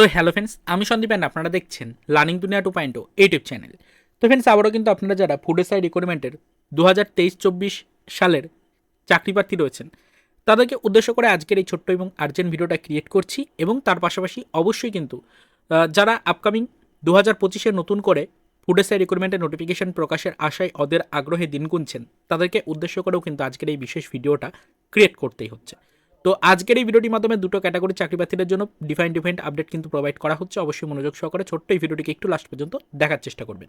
তো hello friends আমি Sandeep and আপনারা দেখছেন learning Duniya two point YouTube channel তো ফ্রেন্ডস আবারও কিন্তু আপনারা যারা ফুড এসআই রিক্রুটমেন্টের দু হাজার তেইশ চব্বিশ সালের চাকরি প্রার্থী রয়েছেন, তাদেরকে উদ্দেশ্য করে আজকের এই ছোট্ট এবং আর্জেন্ট ভিডিওটা ক্রিয়েট করছি এবং তার পাশাপাশি অবশ্যই কিন্তু যারা আপকামিং দু হাজার পঁচিশে নতুন করে ফুড এসআই রিক্রুটমেন্টের নোটিফিকেশন প্রকাশের আশায় ওদের আগ্রহে দিন গুনছেন, তাদেরকে উদ্দেশ্য করেও কিন্তু আজকের এই বিশেষ ভিডিওটা ক্রিয়েট করতেই হচ্ছে। তো আজকের এই ভিডিওটির মাধ্যমে দুটো ক্যাটাগরি চাকরি প্রার্থীদের জন্য ডিফাইন ডিফাইন্ড আপডেট কিন্তু প্রোভাইড করা হচ্ছে। অবশ্যই মনোযোগ সহকারে ছোট্ট এই ভিডিওটিকে একটু লাস্ট পর্যন্ত দেখার চেষ্টা করবেন।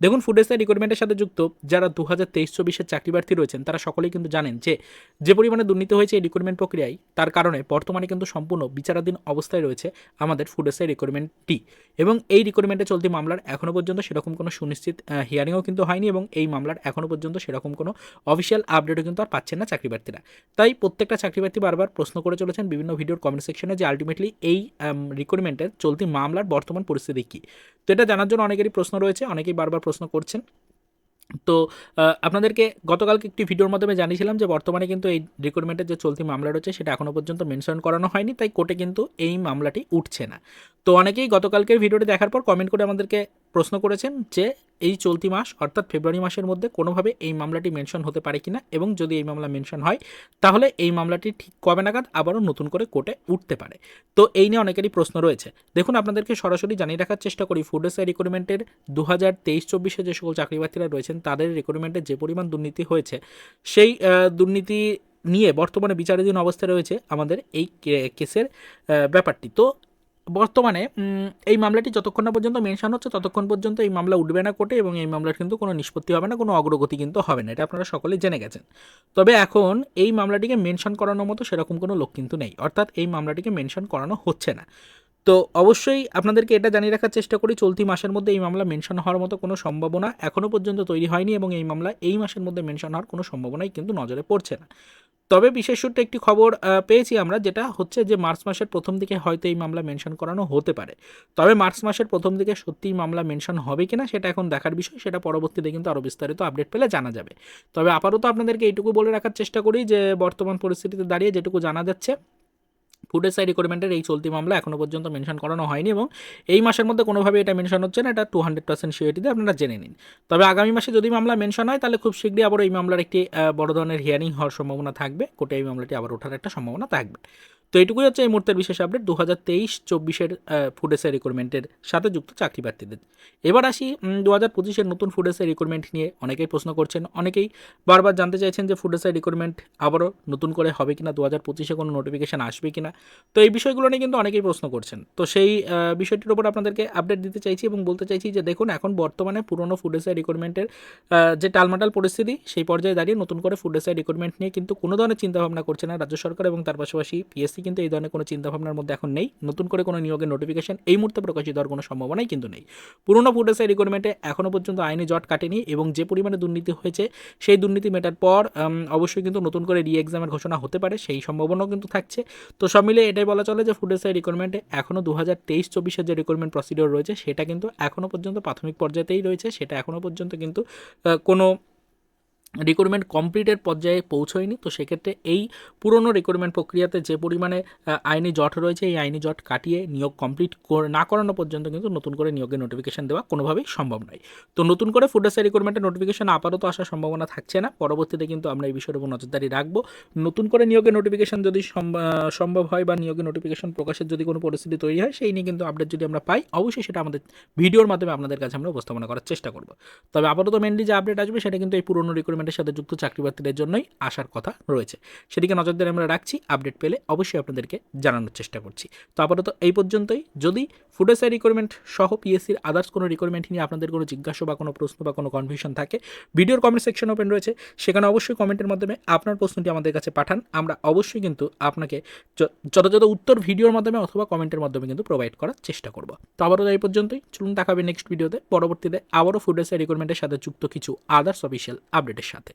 দেখুন ফুড এসআই রিক্রুটমেন্টের সাথে যুক্ত যারা দু হাজার তেইশ চব্বিশের চাকরি প্রার্থী রয়েছেন, তারা সকলেই কিন্তু জানেন যে যে পরিমাণে দুর্নীতি হয়েছে এই রিক্রুটমেন্ট প্রক্রিয়ায়, তার কারণে বর্তমানে কিন্তু সম্পূর্ণ বিচারাধীন অবস্থায় রয়েছে আমাদের ফুড এসআই রিক্রুটমেন্টটি এবং এই রিক্রুটমেন্টে চলতি মামলার এখনও পর্যন্ত সেরকম কোনো সুনিশ্চিত হিয়ারিংও কিন্তু হয়নি এবং এই মামলার এখনও পর্যন্ত সেরকম কোনো অফিসিয়াল আপডেটও কিন্তু আর পাচ্ছেন না চাকরি প্রার্থীরা। তাই প্রত্যেকটা চাকরি প্রার্থী বারবার প্রশ্ন করে চলেছেন বিভিন্ন ভিডিওর কমেন্ট সেকশনে যে আলটিমেটলি এই রিক্রুটমেন্টের চলতি মামলার বর্তমান পরিস্থিতি কী। তো এটা জানার জন্য অনেকেরই প্রশ্ন রয়েছে, অনেকেই বারবার প্রশ্ন করছেন। তো আপনাদেরকে গতকালকে একটি ভিডিওর মাধ্যমে জানিয়েছিলাম যে বর্তমানে কিন্তু এই রিক্রুটমেন্টের যে চলতি মামলা রয়েছে সেটা এখনও পর্যন্ত মেনশন করানো হয়নি, তাই কোর্টে কিন্তু এই মামলাটি উঠছে না। তো অনেকেই গতকালকের ভিডিওটি দেখার পর কমেন্ট করে আমাদেরকে প্রশ্ন করেছেন যে এই চলতি মাস, অর্থাৎ ফেব্রুয়ারি মাসের মধ্যে কোনোভাবে এই মামলাটি মেনশন হতে পারে কিনা এবং যদি এই মামলা মেনশন হয়, তাহলে এই মামলাটি ঠিক কবে নাগাদ আবারও নতুন করে কোর্টে উঠতে পারে। তো এই নিয়ে অনেকেরই প্রশ্ন রয়েছে। দেখুন, আপনাদেরকে সরাসরি জানিয়ে রাখার চেষ্টা করি, ফুড এসআই রিক্রুটমেন্টের দু হাজার তেইশ চব্বিশে যে সকল চাকরি প্রার্থীরা রয়েছেন, তাদের রিক্রুটমেন্টের যে পরিমাণ দুর্নীতি হয়েছে, সেই দুর্নীতি নিয়ে বর্তমানে বিচারাধীন অবস্থায় রয়েছে আমাদের এই কেসের ব্যাপারটি। তো বর্তমানে এই মামলাটি যতক্ষণ না পর্যন্ত মেনশন হচ্ছে, ততক্ষণ পর্যন্ত এই মামলা উঠবে না কোর্টে এবং এই মামলার কিন্তু কোনো নিষ্পত্তি হবে না, কোনো অগ্রগতি কিন্তু হবে না। এটা আপনারা সকলে জেনে গেছেন। তবে এখন এই মামলাটিকে মেনশন করানোর মতো সেরকম কোনো লোক কিন্তু নেই। অর্থাৎ এই মামলাটিকে মেনশন করানো হচ্ছে না। তো অবশ্যই আপনাদেরকে এটা জানিয়ে রাখার চেষ্টা করি, চলতি মাসের মধ্যে এই মামলা মেনশন হওয়ার মতো কোনো সম্ভাবনা এখনও পর্যন্ত তৈরি হয়নি এবং এই মামলা এই মাসের মধ্যে মেনশন হওয়ার কোনো সম্ভাবনাই কিন্তু নজরে পড়ছে না। তবে বিশেষ সূত্রে একটি খবর পেয়েছি আমরা, যেটা হচ্ছে যে মার্চ মাসের প্রথম দিকে হয়তো এই মামলা মেনশন করানো হতে পারে। তবে মার্চ মাসের প্রথম দিকে সত্যিই মামলা মেনশন হবে কিনা সেটা এখন দেখার বিষয়, সেটা পরবর্তীতে কিন্তু আরও বিস্তারিত আপডেট পেলে জানা যাবে। তবে আপাতত আপনাদেরকে এইটুকু বলে রাখার চেষ্টা করি যে, বর্তমান পরিস্থিতিতে দাঁড়িয়ে যেটুকু জানা যাচ্ছে ফুড এসআই রিকোয়ারমেন্টের এই চলতি মামলা এখনও পর্যন্ত মেনশন করানো হয়নি এবং এই মাসের মধ্যে কোনোভাবে এটা মেনশন হচ্ছে না, এটা টু হান্ড্রেড পার্সেন্ট সিওরিটিতে আপনারা জেনে নিন। তবে আগামী মাসে যদি মামলা মেনশন হয়, তাহলে খুব শীঘ্রই আবার এই মামলার একটি বড় ধরনের হিয়ারিং হওয়ার সম্ভাবনা থাকবে। কোর্টে এই মামলাটি আবার ওঠার একটা সম্ভাবনা থাকবে। তো এইটুকুই হচ্ছে এই মুহূর্তের বিশেষ আপডেট দু হাজার তেইশ চব্বিশের ফুড এসআই রিক্রুটমেন্টের সাথে যুক্ত চাকরি প্রার্থীদের। এবার আসি দু হাজার পঁচিশের নতুন ফুড এসআই রিক্রুটমেন্ট নিয়ে। অনেকেই প্রশ্ন করছেন, অনেকেই বারবার জানতে চাইছেন যে ফুড এসআই রিক্রুটমেন্ট আবারও নতুন করে হবে কিনা দু হাজার পঁচিশে কোনো নোটিফিকেশান আসবে কিনা। তো এই বিষয়গুলো নিয়ে কিন্তু অনেকেই প্রশ্ন করছেন। তো সেই বিষয়টির উপর আপনাদেরকে আপডেট দিতে চাইছি এবং বলতে চাইছি যে দেখুন, এখন বর্তমানে পুরনো ফুড এসআই রিক্রুটমেন্টের যে টালমাটাল পরিস্থিতি, সেই পর্যায়ে দাঁড়িয়ে নতুন করে ফুড এসআই রিক্রুটমেন্ট নিয়ে কিন্তু কোনো ধরনের চিন্তাভাবনা করছে না রাজ্য সরকার এবং তার পাশাপাশি পিএসসি কিন্তু এই ধরনের কোনো চিন্তাভাবনার মধ্যে এখন নেই। নতুন করে কোনো নিয়োগের নোটিফিকেশন এই মুহূর্তে প্রকাশিত হওয়ার কোনো সম্ভাবনাই কিন্তু নেই। পুরনো এসআই রিক্রুটমেন্টে এখনও পর্যন্ত আইনি জট কাটেনি এবং যে পরিমাণে দুর্নীতি হয়েছে, সেই দুর্নীতি মেটার পর অবশ্যই কিন্তু নতুন করে রি এক্সামের ঘোষণা হতে পারে, সেই সম্ভাবনাও কিন্তু থাকছে। তো সব মিলে এটাই বলা চলে যে এসআই রিক্রুটমেন্টে এখনও দু হাজার তেইশ চব্বিশের যে রিক্রুটমেন্ট প্রসিডিওর রয়েছে, সেটা কিন্তু এখনও পর্যন্ত প্রাথমিক পর্যায়েতেই রয়েছে, সেটা এখনও পর্যন্ত কিন্তু কোনো রিক্রুটমেন্ট কমপ্লিটের পর্যায়ে পৌঁছয়নি, তো সেক্ষেত্রে এই পুরনো রিক্রুটমেন্ট প্রক্রিয়াতে যে পরিমাণে আইনি জট রয়েছে, এই আইনি জট কাটিয়ে নিয়োগ কমপ্লিট না করানো পর্যন্ত কিন্তু নতুন করে নিয়োগের নোটিফিকেশন দেওয়া কোনোভাবেই সম্ভব নয়। তো নতুন করে ফুড এসআই রিক্রুটমেন্টের নোটিফিকেশন আপাতত আসার সম্ভাবনা থাকছে না, পরবর্তীতে কিন্তু আমরা এই বিষয়ের উপর নজরদারি রাখব। নতুন করে নিয়োগের নোটিফিকেশন যদি সম- সম্ভব হয় বা নিয়োগের নোটিফিকেশন প্রকাশের যদি কোনো পরিস্থিতি তৈরি হয়, সেই নিয়ে কিন্তু আপডেট যদি আমরা পাই, অবশ্যই সেটা আমাদের ভিডিওর মাধ্যমে আপনাদের কাছে আমরা উপস্থাপনা করার চেষ্টা করব। তবে আপাতত মেনলি যে আপডেট আসবে, সেটা কিন্তু এই পুরনো রিক্রুটমেন্টের সাথে যুক্ত চাকরি প্রার্থীদের জন্যই আসার কথা রয়েছে। সেদিকে নজরদারি আমরা রাখছি, আপডেট পেলে অবশ্যই আপনাদেরকে জানানোর চেষ্টা করছি। তো আপাতত এই পর্যন্তই। যদি ফুড এসআই রিক্রুটমেন্ট সহ পিএসসির আদার্স কোনো রিক্রুটমেন্ট নিয়ে আপনাদের কোনো জিজ্ঞাসা বা কোনো প্রশ্ন বা কোনো কনফিউশন থাকে ভিডিওর কমেন্ট সেকশন ওপেন রয়েছে। সেখানে অবশ্যই কমেন্টের মাধ্যমে আপনার প্রশ্নটি আমাদের কাছে পাঠান। আমরা অবশ্যই কিন্তু আপনাকে যথাযথ উত্তর ভিডিওর মাধ্যমে অথবা কমেন্টের মাধ্যমে কিন্তু প্রোভাইড করার চেষ্টা করব। তো আবারও এই পর্যন্তই। চলুন দেখাবে নেক্সট ভিডিওতে পরবর্তীতে আবারও ফুড এসআই রিক্রুটমেন্টের সাথে যুক্ত কিছু আদার্স অফিসিয়াল আপডেটের সাথে।